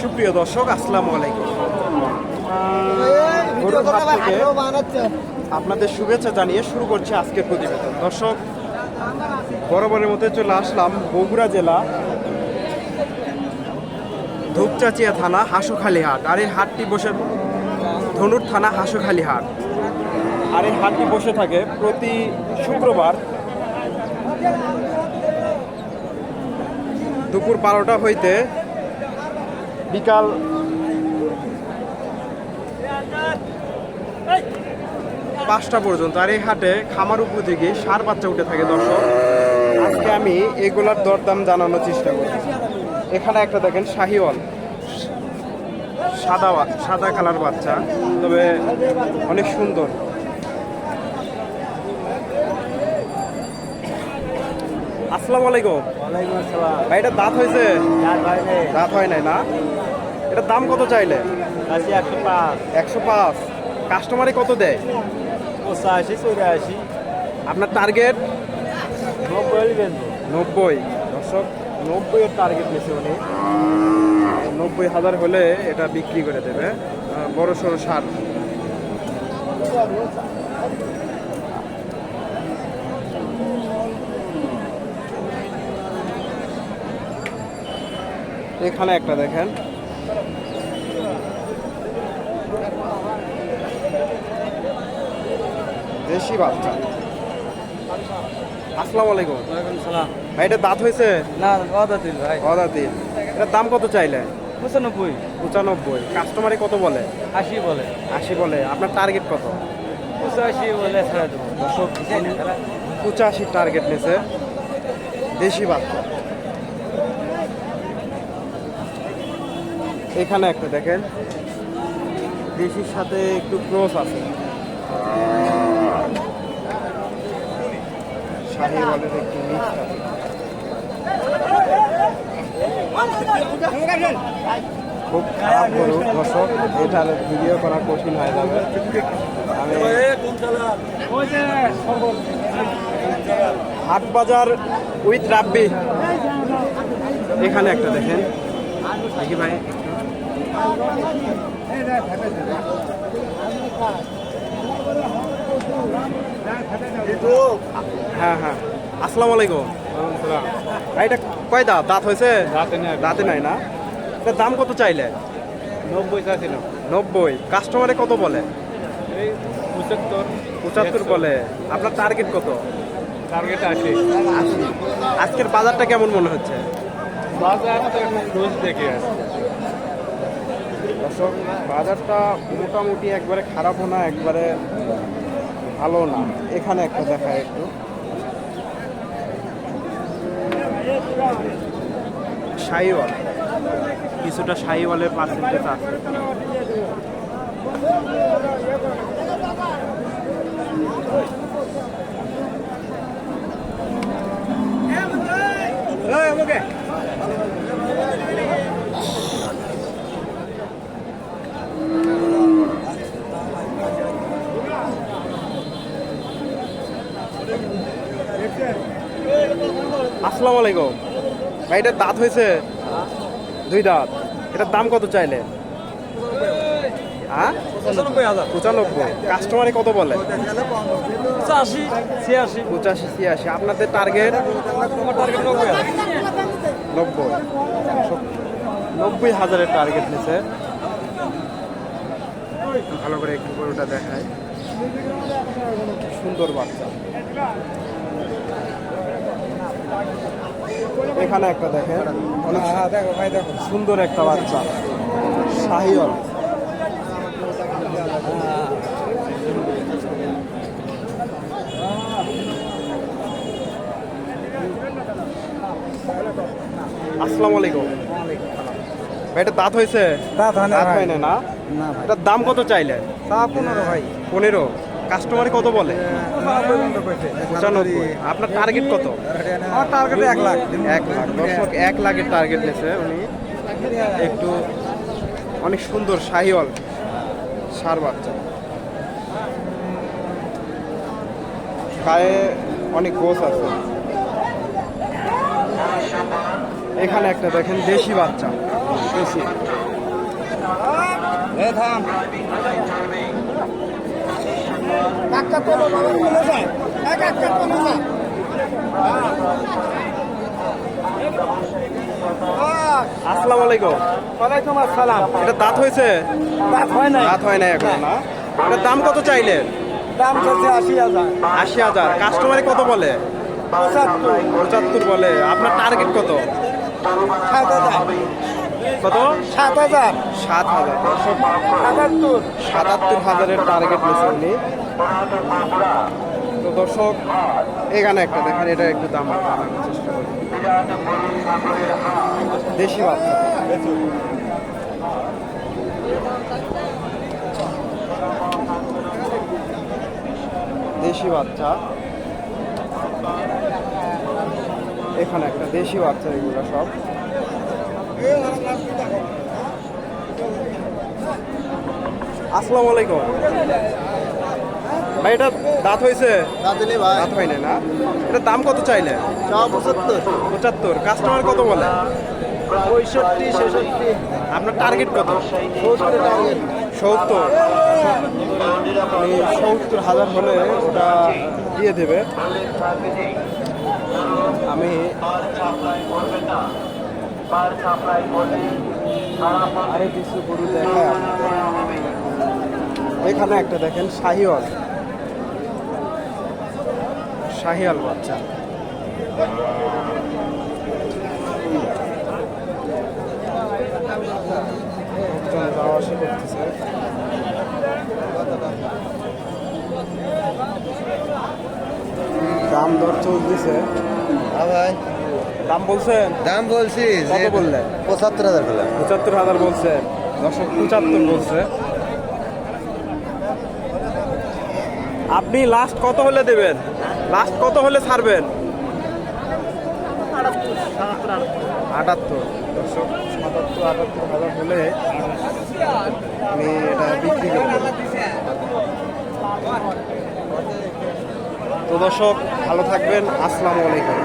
সুপ্রিয় দর্শক আসসালামু আলাইকুম। আপনাদের শুভেচ্ছা জানিয়ে শুরু করছি আজকের প্রতিবেদন। দর্শক বরাবরের মধ্যে চলে আসলাম বগুড়া জেলা ধূপচাচিয়া থানা হাঁসুখালী হাট। আর এই হাটটি বসে ধনুর থানা হাঁসুখালী হাট। আর এই হাটটি বসে থাকে প্রতি শুক্রবার। দুপুর বারোটা হইতে বিকাল পাঁচটা পর্যন্ত। আর এই হাটে খামার উপযোগী সার বাচ্চা উঠে থাকে, দর্শক। আজকে আমি এগুলার দরদাম জানানোর চেষ্টা করি এখানে একটা দেখেন শাহিওয়াল। সাদা সাদা কালার বাচ্চা, তবে অনেক সুন্দর। আসসালামু আলাইকুম। ওয়ালাইকুম আসসালাম। ভাই এটা দাঁত হয়েছে? ভাই দাঁত হয় নাই না? এটার দাম কত চাইলে? একশো পাঁচ। কাস্টমারে কত দেয়? পঁচাশি চৌরাশি। আপনার টার্গেট নব্বই নব্বই। দর্শক নব্বই এর টার্গেট নিয়েছে উনি। নব্বই হাজার হলে এটা বিক্রি করে দেবে। বড় সড়ো সার। এখানে একটা দেখেন। দেশি বাচ্চা। আসসালামু আলাইকুম। ওয়ালাইকুম সালাম। ভাই এটা দাঁত হয়েছে? না দিল ভাই। অদাতি এটার দাম কত চাইলে? পঁচানব্বই। পঁচানব্বই। কাস্টমারে কত বলে? আশি বলে। আশি বলে। আপনার টার্গেট কত? পঁচাশি বলে ছেড়ে দেবো। দর্শক পঁচাশি টার্গেট নিয়েছে দেশি বাচ্চা। এখানে একটা দেখেন। দেশির সাথে একটু ক্রস আছে। খুব খারাপ গরু, দর্শক এটার ভিডিও করা কঠিন হয়ে যাবে। হাট বাজার উইথ রাব্বি। এখানে একটা দেখেন। দেখি ভাই। হ্যাঁ হ্যাঁ। আসসালামু আলাইকুম। এটা কয় দাঁত? দাঁত হয়েছে? দাঁতে নাই। না? দাম কত চাইলে? নব্বই নব্বই। কাস্টমারে কত বলে? পঁচাত্তর। পঁচাত্তর বলে। আপনার টার্গেট কত? টার্গেট আশি। আজকের বাজারটা কেমন মনে হচ্ছে? বাজার তো এখন রোজ দেখে দর্শক, বাজারটা মোটামুটি একবারে খারাপও না, একবারে ভালো না। এখানে একটা দেখায় একটু। শাহিওয়াল কিছুটা শাহিওয়ালের পার্সেন্টেজ আছে। আসসালামু আলাইকুম। ভাই এটার দাঁত হয়েছে? দুই দাঁত। এটার দাম কত চাইলে? হ্যাঁ? পঁচানব্বই। কাস্টমারে কত বলে? পঁচাশি ছিয়াশি। পঁচাশি ছিয়াশি। আপনাদের টার্গেট টার্গেট নব্বই নব্বই। হাজারের টার্গেট নিছে। ভালো করে একটু গরুটা দেখায় সুন্দর বাচ্চা। এখানে একটা দেখেন। অনেক দেখো ভাই দেখো। সুন্দর একটা বাচ্চা। শাহিওয়াল। আসসালামু আলাইকুম। ভাই এটা দাঁত হয়েছে? দাঁত হয় না না এটার দাম কত চাইলে তা পনেরো ভাই। পনেরো? কাস্টমারে কত বলে? পঁচানব্বই। আপনার টার্গেট কত? আমার টার্গেট এক লাখ। এক লাখ। দর্শক এক লাখের টার্গেট নিয়েছে উনি। একটু অনেক সুন্দর শাহিওয়াল সার বাচ্চা। গায়ে অনেক গোছ আছে। এখানে একটা দেখেন দেশি বাচ্চা। দেশি। থাম। আসসালামু আলাইকুম। ওয়ালাইকুম আসসালাম। এটা দাঁত হয়েছে? দাঁত হয় না দাঁত হয় না এখন না। এটার দাম কত চাইলেন দাম চলছে আশি হাজার। আশি হাজার। কাস্টমারে কত বলে? পঁচাত্তর। পঁচাত্তর বলে। আপনার টার্গেট কত? সাত হাজার। কত? সাত হাজার। সাত হাজার সাতাত্তর সাতাত্তর হাজারের টার্গেট নিয়েছেন তো দর্শক এখানে একটা দেখেন এটা একটু দাম চেষ্টা করি। দেশি বাচ্চা। দেশি বাচ্চা। এখানে একটা দেশি বাচ্চা এগুলো সব। আসসালামু আলাইকুম। ভাই এটা দাঁত হয়েছে? দাঁত হয় না না? এটা দাম কত চাইলে? পঁচাত্তর। পঁচাত্তর। কাস্টমার কত বলে? পঁয়ষট্টি ছেষট্টি। আপনার টার্গেট কত? সত্তর। সত্তর হাজার হলে ওটা দিয়ে দেবে। আমি আরে কিছু গরু দেখায় এখানে একটা দেখেন শাহিওয়াল। শাহিয়াল বাচ্চা। যাওয়া আসা করতেছে। দাম দর চলতেছে। হ্যাঁ ভাই। দাম বলছেন? দাম বলছি কত বললেন? পঁচাত্তর হাজার বললাম পঁচাত্তর হাজার বলছে। দশক পঁচাত্তর বলছে। আপনি লাস্ট কত হলে দেবেন? লাস্ট কত হলে ছাড়বেন? আটাত্তর। দশক সাতাত্তর আটাত্তর হাজার হলে আমি এটা বিক্রি করব। তো দর্শক ভালো থাকবেন। আসসালামু আলাইকুম।